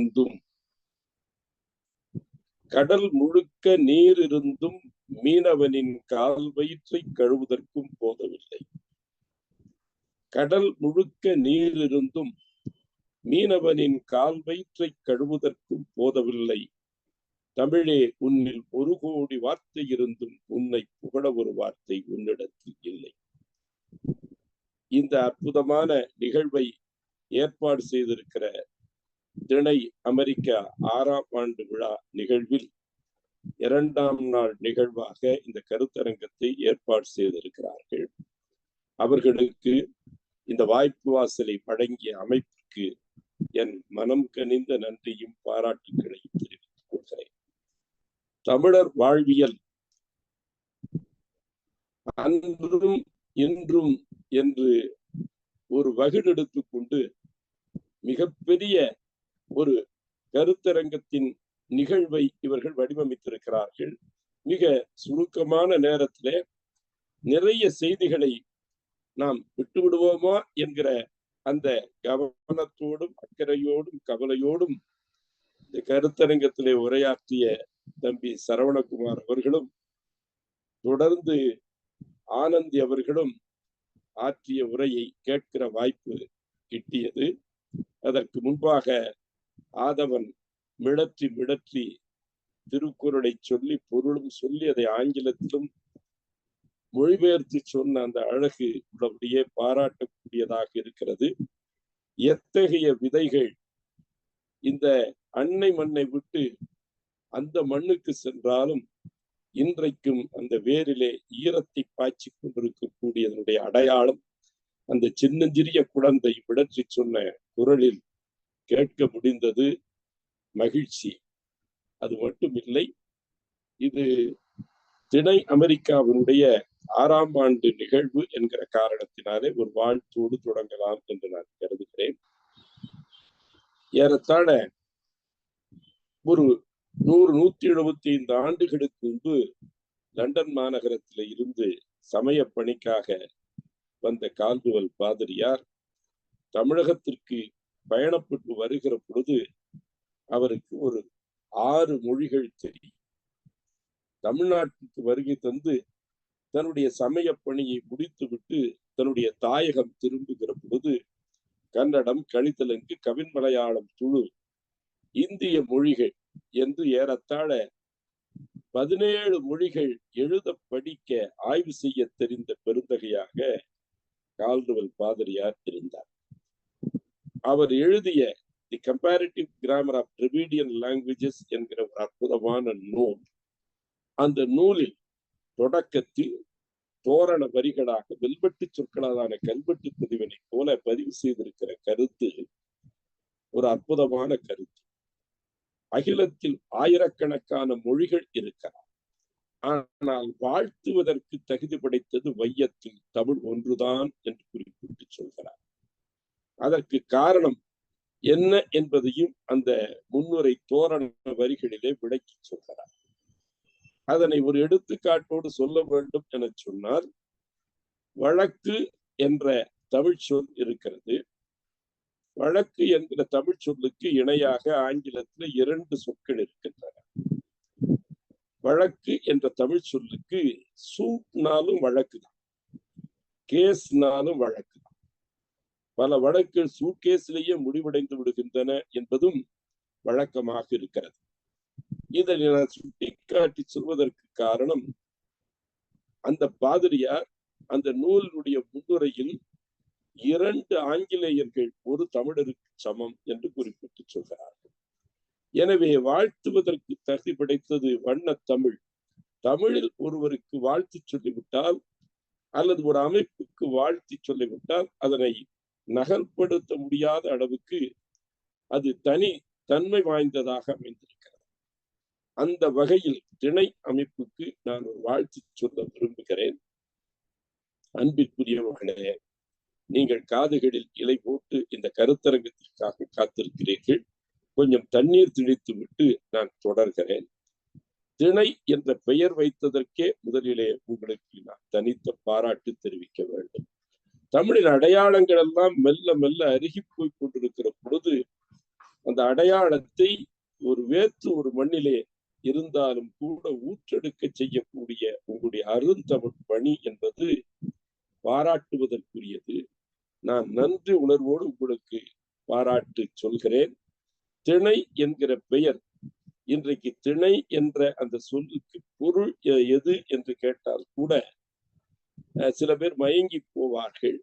இருந்தும் கடல் முழுக்க நீர் இருந்தும் மீனவனின் கால் வயிற்றை கழுவுதற்கும் போதவில்லை. கடல் முழுக்க நீர் இருந்தும் மீனவனின் கால் வயிற்றை கழுவுதற்கும் போதவில்லை. தமிழே உன்னில் ஒரு கோடி வார்த்தை இருந்தும் உன்னை புகழ ஒரு வார்த்தை உன்னிடத்தில் இல்லை. இந்த அற்புதமான நிகழ்வை ஏற்பாடு செய்திருக்கிற திணை அமெரிக்கா ஆறாம் ஆண்டு விழா நிகழ்வில் இரண்டாம் நாள் நிகழ்வாக இந்த கருத்தரங்கத்தை ஏற்பாடு செய்திருக்கிறார்கள். அவர்களுக்கு இந்த வாய்ப்பு வாசலை வழங்கிய அமைப்புக்கு என் மனம் கனிந்த நன்றியும் பாராட்டுகளையும் தெரிவித்துக் கொள்கிறேன். தமிழர் வாழ்வியல் அன்றும் இன்றும் என்று ஒரு வகுடெடுத்துக் கொண்டு மிகப்பெரிய ஒரு கருத்தரங்கத்தின் நிகழ்வை இவர்கள் வடிவமைத்திருக்கிறார்கள். மிக சுருக்கமான நேரத்திலே நிறைய செய்திகளை நாம் விட்டு விடுவோமா என்கிற அந்த கவனத்தோடும் அக்கறையோடும் கவலையோடும் இந்த கருத்தரங்கத்திலே உரையாற்றிய தம்பி சரவணகுமார் அவர்களும் தொடர்ந்து ஆனந்தி அவர்களும் ஆற்றிய உரையை கேட்கிற வாய்ப்பு கிட்டியது. அதற்கு முன்பாக ஆதவன் மிளற்றி மிளற்றி திருக்குறளை சொல்லி பொருளும் சொல்லி அதை ஆங்கிலத்திலும் மொழிபெயர்த்து சொன்ன அந்த அழகு உள்ளபடியே பாராட்டக்கூடியதாக இருக்கிறது. எத்தகைய விதைகள் இந்த அன்னை மண்ணை விட்டு அந்த மண்ணுக்கு சென்றாலும் இன்றைக்கும் அந்த வேரிலே ஈரத்தை பாய்ச்சி கொண்டிருக்கக்கூடியதனுடைய அடையாளம் அந்த சின்னஞ்சிறிய குழந்தை விடற்றி சொன்ன குரலில் கேட்க முடிந்தது மகிழ்ச்சி. அது மட்டுமில்லை இது திணை அமெரிக்காவினுடைய ஆறாம் ஆண்டு நிகழ்வு என்கிற காரணத்தினாலே ஒரு வாழ்த்தோடு தொடங்கலாம் என்று நான் கருதுகிறேன். ஏறத்தாழ ஒரு நூறு நூத்தி எழுபத்தி ஐந்து ஆண்டுகளுக்கு முன்பு லண்டன் மாநகரத்தில இருந்து சமய பணிக்காக வந்த கால்துவல் பாதிரியார் தமிழகத்திற்கு பயணப்பட்டு வருகிற பொழுது அவருக்கு ஒரு ஆறு மொழிகள் தெரியும். தமிழ்நாட்டுக்கு வருகை தந்து தன்னுடைய சமய பணியை முடித்துவிட்டு தன்னுடைய தாயகம் திரும்புகிற பொழுது கன்னடம் கணிதலங்கு கவின் மலையாளம் துளு இந்திய மொழிகள் என்று ஏறத்தாழ பதினேழு மொழிகள் எழுத படிக்க ஆய்வு செய்ய தெரிந்த பெருந்தகையாக கால்டுவல் பாதிரியார் இருந்தார் அவர் எழுதிய the comparative grammar of Dravidian languages என்கிற ஒரு அற்புதமான நூல். அந்த நூலில் தொடக்கத்தில் தோரண வரிகளாக வெல்வெட்டு சொற்களாலான கல்வெட்டு பதிவினை போல பதிவு செய்திருக்கிற கருத்து ஒரு அற்புதமான கருத்து. அகிலத்தில் ஆயிரக்கணக்கான மொழிகள் இருக்கலாம். ஆனால் வாழ்த்துவதற்கு தகுதி படைத்தது வையத்தில் தமிழ் ஒன்றுதான் என்று குறிப்பிட்டு சொல்கிறார். அதற்கு காரணம் என்ன என்பதையும் அந்த முன்னுரை தோரண வரிகளிலே விளக்கி சொல்கிறார். அதனை ஒரு எடுத்துக்காட்டோடு சொல்ல வேண்டும் என சொன்னால் வழக்கு என்ற தமிழ் சொல் இருக்கிறது. வழக்கு என்கிற தமிழ் சொல்லுக்கு இணையாக ஆங்கிலத்துல இரண்டு சொற்கள் இருக்கின்றன. வழக்கு என்ற தமிழ் சொல்லுக்கு சூட்னாலும் வழக்கு தான் கேஸ்னாலும் வழக்கு பல வழக்குகள் சூட்கேஸிலேயே முடிவடைந்து விடுகின்றன என்பதும் வழக்கமாக இருக்கிறது. இதை நான் சுட்டிக்காட்டி சொல்வதற்கு காரணம் அந்த பாதிரியார் அந்த நூலினுடைய முன்னுரையில் இரண்டு ஆங்கிலேயர்கள் ஒரு தமிழருக்கு சமம் என்று குறிப்பிட்டு சொல்கிறார்கள் எனவே வாழ்த்துவதற்கு தகுதி படைத்தது வண்ண தமிழ். தமிழில் ஒருவருக்கு வாழ்த்து சொல்லிவிட்டால் அல்லது ஒரு அமைப்புக்கு வாழ்த்தி சொல்லிவிட்டால் அதனை நகல்படுத்த முடியாத அளவுக்கு அது தனி தன்மை வாய்ந்ததாக அமைந்திருக்கிறது. அந்த வகையில் திணை அமைப்புக்கு நான் ஒரு வாழ்த்து சொல்ல விரும்புகிறேன். அன்பிற்குரியவர்களே நீங்கள் காதுகளில் இலை போட்டு இந்த கருத்தரங்கத்திற்காக காத்திருக்கிறீர்கள். கொஞ்சம் தண்ணீர் திணித்து விட்டு நான் தொடர்கிறேன். திணை என்ற பெயர் வைத்ததற்கே முதலிலே உங்களுக்கு நான் தனித்த பாராட்டு தெரிவிக்க வேண்டும். தமிழின் அடையாளங்கள் எல்லாம் மெல்ல மெல்ல அருகி போய் கொண்டிருக்கிற பொழுது அந்த அடையாளத்தை ஒரு வேத்து ஒரு மண்ணிலே இருந்தாலும் கூட ஊற்றெடுக்க செய்யக்கூடிய உங்களுடைய அருந்தமிழ் பணி என்பது பாராட்டுவதற்குரியது. நான் நன்றி உணர்வோடு உங்களுக்கு பாராட்டு சொல்கிறேன். திணை என்கிற பெயர் இன்றைக்கு திணை என்ற அந்த சொல்லுக்கு பொருள் எது என்று கேட்டால் கூட சில பேர் மயங்கி போவார்கள்.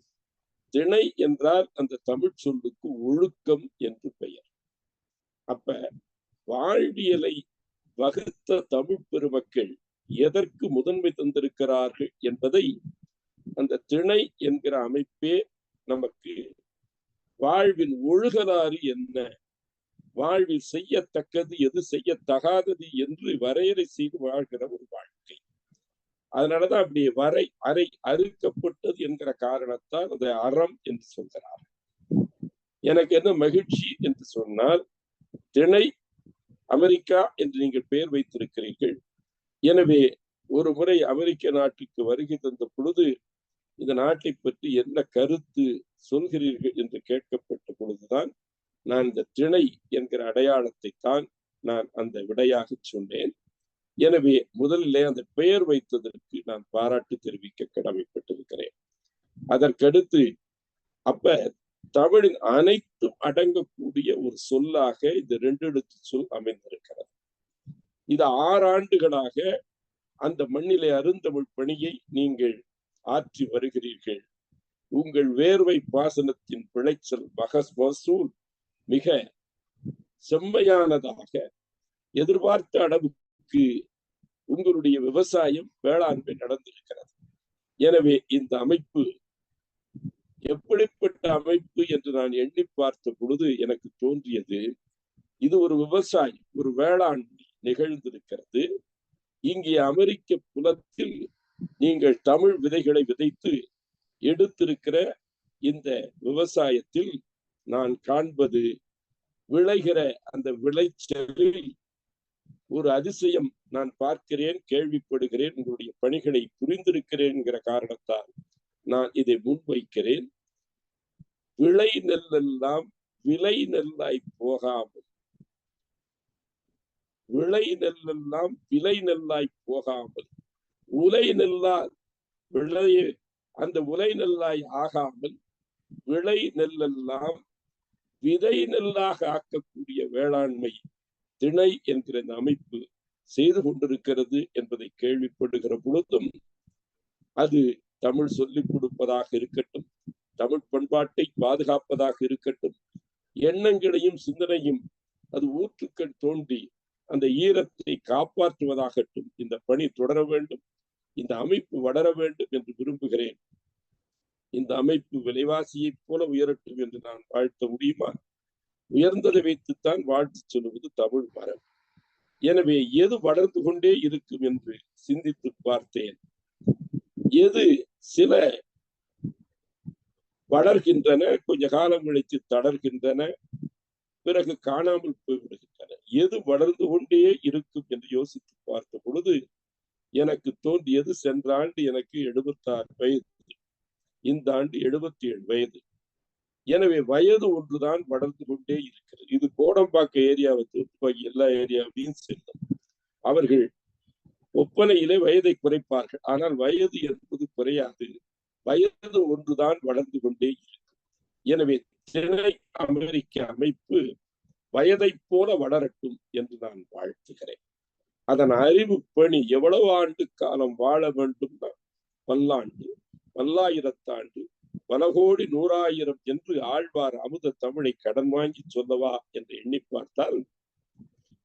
திணை என்றால் அந்த தமிழ் சொல்லுக்கு ஒழுக்கம் என்று பெயர். அப்ப வாழ்வியலை வகுத்த தமிழ் பெருமக்கள் எதற்கு முதன்மை தந்திருக்கிறார்கள் என்பதை அந்த திணை என்கிற அமைப்பே நமக்கு வாழ்வின் ஒழுகலாறு என்ன? வாழ்வில் செய்யத்தக்கது எது செய்யத்தகாதது என்று வரையறை செய்து வாழ்கிற ஒரு வாழ்க்கை. அதனாலதான் அப்படி வரை அறை அறுக்கப்பட்டது என்கிற காரணத்தால் அதை அறம் என்று சொல்கிறார். எனக்கு என்ன மகிழ்ச்சி என்று சொன்னால் திணை அமெரிக்கா என்று நீங்கள் பெயர் வைத்திருக்கிறீர்கள். எனவே ஒரு முறை அமெரிக்க நாட்டுக்கு வருகை தந்த பொழுது இந்த நாட்டை பற்றி என்ன கருத்து சொல்கிறீர்கள் என்று கேட்கப்பட்ட பொழுதுதான் நான் இந்த திணை என்கிற அடையாளத்தை தான் நான் அந்த விடையாக சொன்னேன். எனவே முதலிலே அந்த பெயர் வைத்ததற்கு நான் பாராட்டு தெரிவிக்க கடமைப்பட்டிருக்கிறேன். அதற்கடுத்து அப்ப தமிழின் அனைத்தும் அடங்கக்கூடிய ஒரு சொல்லாக இந்த ரெண்டு எழுத்து சொல் அமைந்திருக்கிறது. இது ஆறு ஆண்டுகளாக அந்த மண்ணிலே அருந்தமிழ் பணியை நீங்கள் ஆற்றி வருகிறீர்கள். உங்கள் வேர்வை பாசனத்தின் விளைச்சல் மகஸ் மசூல் மிக செம்மையானதாக எதிர்பார்த்த அளவுக்கு உங்களுடைய விவசாயம் வேளாண்மை நடந்திருக்கிறது. எனவே இந்த அமைப்பு எப்படிப்பட்ட அமைப்பு என்று நான் எண்ணி பார்த்த பொழுது எனக்கு தோன்றியது இது ஒரு விவசாயம் ஒரு வேளாண்மை நிகழ்ந்திருக்கிறது. இங்கே அமெரிக்க புலத்தில் நீங்கள் தமிழ் விதைகளை விதைத்து எடுத்திருக்கிற இந்த விவசாயத்தில் நான் காண்பது விளைகிற அந்த விளைச்சலில் ஒரு அதிசயம் நான் பார்க்கிறேன் கேள்விப்படுகிறேன் உங்களுடைய பணிகளை புரிந்திருக்கிறேன்கிற காரணத்தால் நான் இதை முன்வைக்கிறேன். விளை நெல்லெல்லாம் விலை நெல்லாய் போகாமல் விளை நெல்லெல்லாம் விலை நெல்லாய் போகாமல் உலை நெல்லால் விளைய அந்த உலை நெல்லாய் ஆகாமல் விளை நெல்லெல்லாம் விதை நெல்லாக ஆக்கக்கூடிய வேளாண்மை திணை என்கிற இந்த அமைப்பு செய்து கொண்டிருக்கிறது என்பதை கேள்விப்படுகிற பொழுதும் அது தமிழ் சொல்லிக் கொடுப்பதாக இருக்கட்டும் தமிழ் பண்பாட்டை பாதுகாப்பதாக இருக்கட்டும் எண்ணங்களையும் சிந்தனையும் அது ஊற்றுக்கள் தோண்டி அந்த ஈரத்தை காப்பாற்றுவதாகட்டும் இந்த பணி தொடர வேண்டும் இந்த அமைப்பு வளர வேண்டும் என்று விரும்புகிறேன். இந்த அமைப்பு விலைவாசியைப் போல உயரட்டும் என்று நான் வாழ்த்த முடியுமா? உயர்ந்ததை வைத்துத்தான் வாழ்த்து சொல்லுவது தமிழ் மரம் எனவே எது வளர்ந்து கொண்டே இருக்கும் என்று சிந்தித்து பார்த்தேன். எது சில வளர்கின்றன கொஞ்ச காலம் கழித்து தளர்கின்றன பிறகு காணாமல் போய்விடுகின்றன. எது வளர்ந்து கொண்டே இருக்கும் என்று யோசித்து பார்த்த பொழுது எனக்கு தோன்றியது சென்ற ஆண்டு எனக்கு எழுபத்தாறு வயது. இந்த ஆண்டு எழுபத்தி ஏழு வயது. எனவே வயது ஒன்றுதான் வளர்ந்து கொண்டே இருக்கிறது. இது கோடம்பாக்க ஏரியாவை தூத்துப்பாக்கி எல்லா ஏரியாவையும் செல்லும். அவர்கள் ஒப்பனையிலே வயதை குறைப்பார்கள். ஆனால் வயது என்பது குறையாது. வயது ஒன்றுதான் வளர்ந்து கொண்டே இருக்கும் எனவே சென்னை அமெரிக்க அமைப்பு வயதை போல வளரட்டும் என்று நான் வாழ்த்துகிறேன். அதன் அறிவு பணி எவ்வளவு ஆண்டு காலம் வாழ வேண்டும்? பல்லாண்டு பல்லாயிரத்தாண்டு பல கோடி நூறாயிரம் என்று ஆழ்வார் அமுத தமிழை கடன் வாங்கி சொல்லவா என்று எண்ணி பார்த்தால்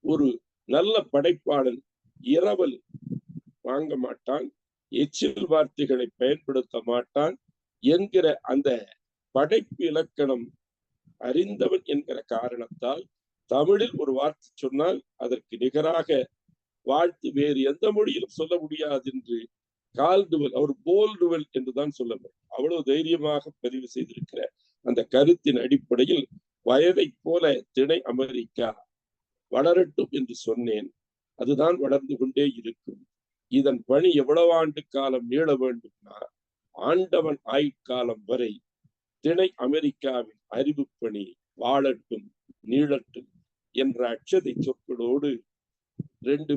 ஒரு நல்ல படைப்பாளன் இரவல் வாங்க மாட்டான் எச்சில் வார்த்தைகளை பயன்படுத்த மாட்டான் என்கிற அந்த படைப்பு இலக்கணம் அறிந்தவன் என்கிற காரணத்தால் தமிழில் ஒரு வார்த்தை சொன்னால் அதற்கு நிகராக வாழ்த்து வேறு எந்த மொழியிலும் சொல்ல முடியாது என்று கால்டுவல் அவர் போல்டுவல் என்றுதான் சொல்ல வேண்டும் அவ்வளவு தைரியமாக பதிவு செய்திருக்கிற அந்த கருத்தின் அடிப்படையில் வயதை போல திணை அமெரிக்கா வளரட்டும் என்று சொன்னேன். அதுதான் வளர்ந்து கொண்டே இருக்கும். இதன் பணி எவ்வளவு ஆண்டு காலம் நீள வேண்டும்னா ஆண்டவன் ஆயுட்காலம் வரை திணை அமெரிக்காவின் அறிவு பணி வாழட்டும் நீளட்டும் என்ற அச்சதை சொற்களோடு ரெண்டு